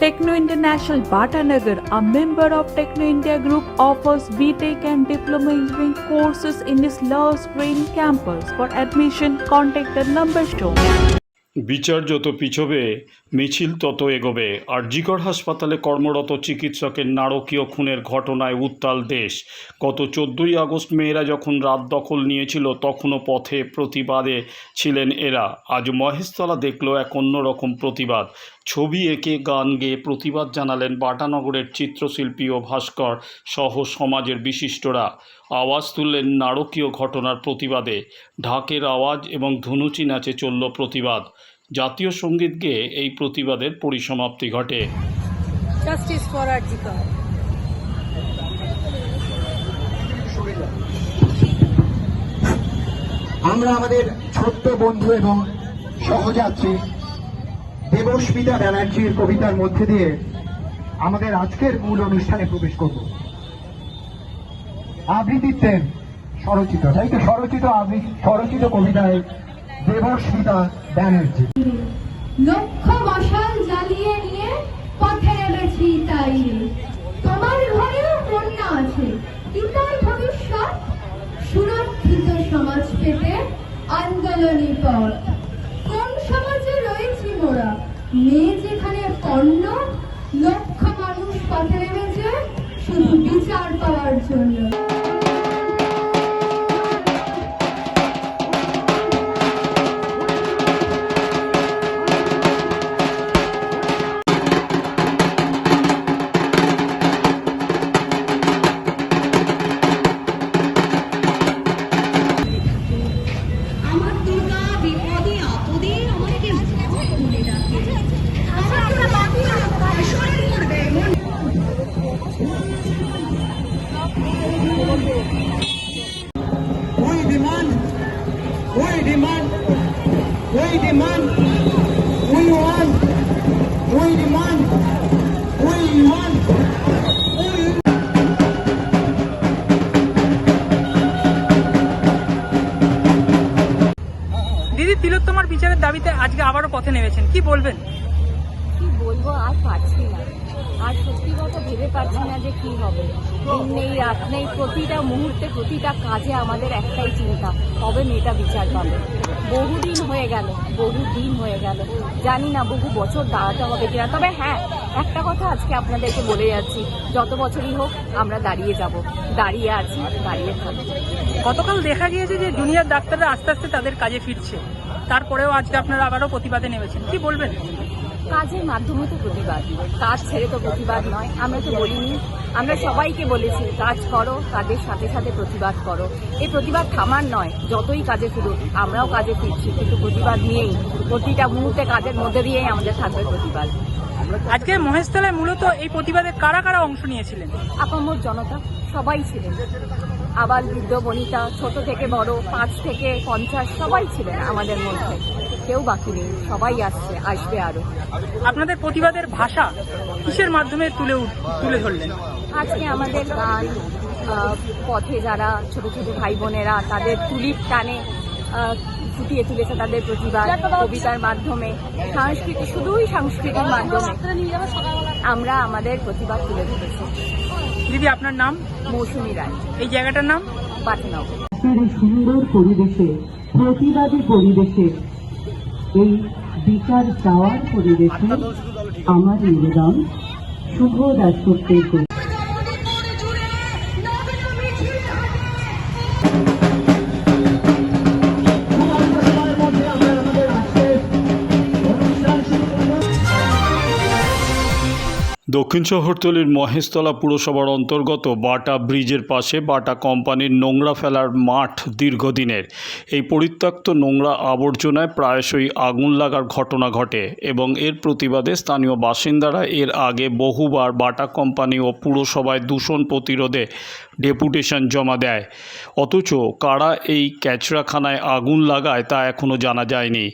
Techno International Bhatanagar, a member of Techno India Group, offers BTEC and Diploma Engineering courses in its Love Green campus. For admission, contact the number shown. বিচার যত পিছবে মিছিল তত এগোবে আরজিকর হাসপাতালে কর্মরত চিকিৎসকের নারকীয় খুনের ঘটনায় উত্তাল দেশ গত চোদ্দোই আগস্ট মেয়েরা যখন রাত দখল নিয়েছিল তখনও পথে প্রতিবাদে ছিলেন এরা আজ মহেশতলা দেখল এক অন্যরকম প্রতিবাদ ছবি এঁকে গান গেয়ে প্রতিবাদ জানালেন বাটানগরের চিত্রশিল্পী ও ভাস্কর সহ সমাজের বিশিষ্টরা। আওয়াজ তুললেন নারকীয় ঘটনার প্রতিবাদে। ঢাকের আওয়াজ এবং ধুনুচি নাচে চলল প্রতিবাদ। জাতীয় সংগীত গেয়ে এই প্রতিবাদের পরিসমাপ্তি ঘটে। জাস্টিস ফর আমরা আমাদের ছোট্ট বন্ধু এবং সহযাত্রী দেবস্মিতা ব্যানার্জির কবিতার মধ্যে দিয়ে আমাদের আজকের মূল অনুষ্ঠানে প্রবেশ করব। আবৃত্তিত্বের স্বরচিত, তাই তো? স্বরচিত স্বরচিত কবিতায় দেবস্মিতা ব্যানার্জি। লক্ষ মশাল জ্বালিয়ে নিয়ে পথে নেমেছি তাই। তোমার ঘরেও কন্যা আছে কি ভবিষ্যৎ সুরক্ষিত সমাজ পেতে আন্দোলনী পথ। মেয়ে যেখানে পণ্য লক্ষ মানুষ পথে নেমেছে শুধু বিচার পাওয়ার জন্য। We demand, we demand, we want, we demand, we want, we দিদি তিলোত্তমার বিচারের দাবিতে আজকে আবারও পথে নেমেছেন কি বলবেন? কি বলব আর পারছি না। আর সত্যি কথা ভেবে পারছি না যে কি হবে। দিন নেই, রাত নেই, প্রতিটা মুহূর্তে, প্রতিটা কাজে আমাদের একটাই চিন্তা, কবে মেয়েটা বিচার পাবে? বহুদিন হয়ে গেল বহু দিন হয়ে গেল। জানি না, বহু বছর দাঁড়াতে হবে কিনা। তবে হ্যাঁ একটা কথা আজকে আপনাদেরকে বলে যাচ্ছি। যত বছরই হোক, আমরা দাঁড়িয়ে যাব। দাঁড়িয়ে আছি, দাঁড়িয়ে থাকব। গতকাল দেখা গিয়েছে যে জুনিয়র ডাক্তাররা আস্তে আস্তে তাদের কাজে ফিরছে। তারপরেও আজকে আপনারা আবারও প্রতিবাদে নেমেছেন। কি বলবেন? কাজের মাধ্যমে তো প্রতিবাদ। কাজ ছেড়ে তো প্রতিবাদ নয়। আমরা তো বলিনি। আমরা সবাইকে বলেছি কাজ করো কাজের সাথে সাথে প্রতিবাদ করো। এই প্রতিবাদ থামার নয় যতই কাজে ফিরুক আমরাও কাজে ফিরছি। কিন্তু প্রতিবাদ নিয়েই প্রতিটা মুহূর্তে কাজের মধ্যে দিয়েই আমাদের থাকবে প্রতিবাদ। আজকে মহেশতলায় মূলত এই প্রতিবাদে কারা কারা অংশ নিয়েছিলেন? আপামর জনতা সবাই ছিলেন। আবার বৃদ্ধ বনিতা ছোট থেকে বড় পাঁচ থেকে পঞ্চাশ সবাই ছিলেন আমাদের মধ্যে। কেউ বাকি নেই সবাই আসছে আসবে আরও। আপনাদের প্রতিবাদের ভাষা কিসের মাধ্যমে তুলে তুলে ধরলেন? আজকে আমাদের গান পথে যারা ছোট ছোট ভাই বোনেরা তাদের তুলির টানে ফুটিয়ে তুলেছে তাদের প্রতিবাদ কবিতার মাধ্যমে। সাংস্কৃতিক শুধুই সাংস্কৃতিক মাধ্যমে। আমরা আমাদের প্রতিবাদ তুলে ধরেছি। দিদি আপনার নাম? মৌসুমী রায়। এই জায়গাটার নাম? পাটনগর। সুন্দর পরিবেশে প্রতিবাদী পরিবেশে এই বিচার চাওয়ার পরিবেশে আমার নিবেদন। শুভ দাসত্বের দক্ষিণ শহরতলির মহেশতলা পুরসভার অন্তর্গত বাটা ব্রিজের পাশে বাটা কোম্পানির নোংরা ফেলার মাঠ দীর্ঘদিনের। এই পরিত্যক্ত নোংরা আবর্জনায় প্রায়শই আগুন লাগার ঘটনা ঘটে এবং এর প্রতিবাদে স্থানীয় বাসিন্দারা এর আগে বহুবার বাটা কোম্পানি ও পুরসভায় দূষণ প্রতিরোধে ডেপুটেশন জমা দেয়। অথচ কারা এই ক্যাচরাখানায় আগুন লাগায় তা এখনও জানা যায়নি।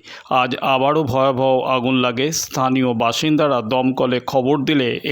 আজ আবারও ভয়াবহ আগুন লাগে। স্থানীয় বাসিন্দারা দমকলে খবর দিলে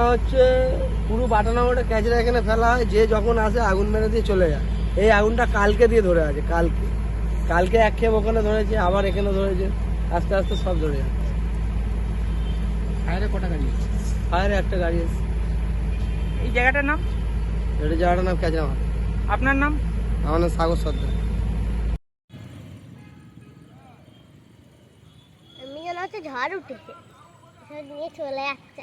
ঘটনা হচ্ছে পুরো বাটানা ওটা ক্যাচরা এখানে ফেলা হয় যে যখন আসে আগুন মেরে দিয়ে চলে যায়। এই আগুনটা কালকে দিয়ে ধরে আছে কালকে। কালকে এক খেপ ওখানে ধরেছে আবার এখানে ধরেছে আস্তে আস্তে সব ধরে যাচ্ছে। ফায়ারে কটা গাড়ি ফায়ারে একটা গাড়ি এসছে এই জায়গাটার নাম? এটা জায়গাটার নাম ক্যাচরা আপনার নাম? আমার নাম সাগর সর্দার। আমি হচ্ছে ঝড় উঠেছে। নিয়ে চলে যাচ্ছে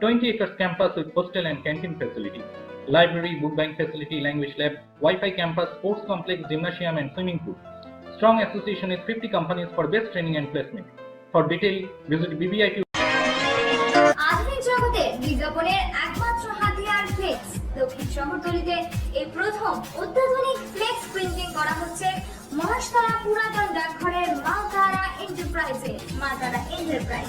20 acres campus with hostel and canteen facility, library, book bank facility, language lab, Wi-Fi campus, sports complex, gymnasium, and swimming pool. Strong association with 50 companies for best training and placement. For detail, visit printing করা হচ্ছে মহাশতলা পুরাতন ডাকঘরের এন্টারপ্রাইজে enterprise